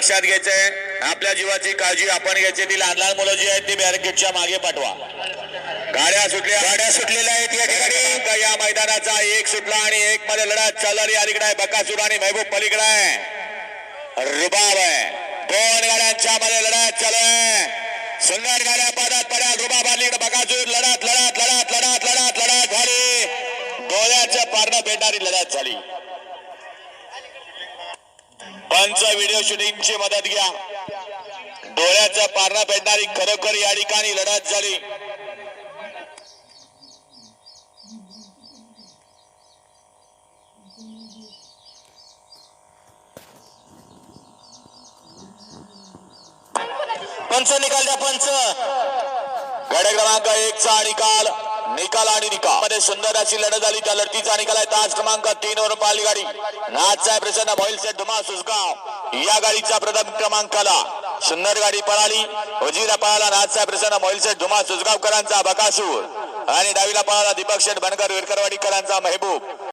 लक्षात घ्यायचंय. आपल्या जीवाची काळजी आपण घ्यायची. ती लहान लहान मुलं जी आहेत ती बॅरिकेडच्या मागे पाठवा. गाड्या सुटल्या. गाड्या सुटलेल्या आहेत या ठिकाणी. या मैदानाचा एक सुटला आणि एक मध्ये लढत चालली अलीकडे आहे बकासूर आणि महबूब पलीकडे आहे. रुबाब आहे. दोन गाड्यांच्या मध्ये लढत चालू आहे. सुंदर गाड्या पादात पड्या रुबाब अलीकडे बकासूर. लढत लढत लढत लढत लढत लढत झाली. डोळ्याच्या पारणं भेटणारी लढत झाली. पंच व्हिडिओ शूटिंगची मदत घ्या. डोळ्याचा पारणा पेटणारी खरोखर या ठिकाणी लढत झाली. पंच निकाल द्या पंच. गड क्रमांक एक चा निकाल. निकाल आणि निकाल. मध्ये सुंदर अशी लढत झाली. त्या लढतीचा निकाल आहे. तास क्रमांक तीन वर पाहिली गाडी. नाथसाहेब प्रसन्न. मोहिल से धुमा सुसगाव या गाडीचा प्रथम क्रमांकाला सुंदर गाडी पळाली. उजीला पळाला. नाथसाहेब प्रसन्न. मोहिल से धुमा सुसगावकरांचा बकासूर. आणि डावीला पळाला दीपक शेठ बनकर. विरकरवाडीकरांचा. मेहबूब.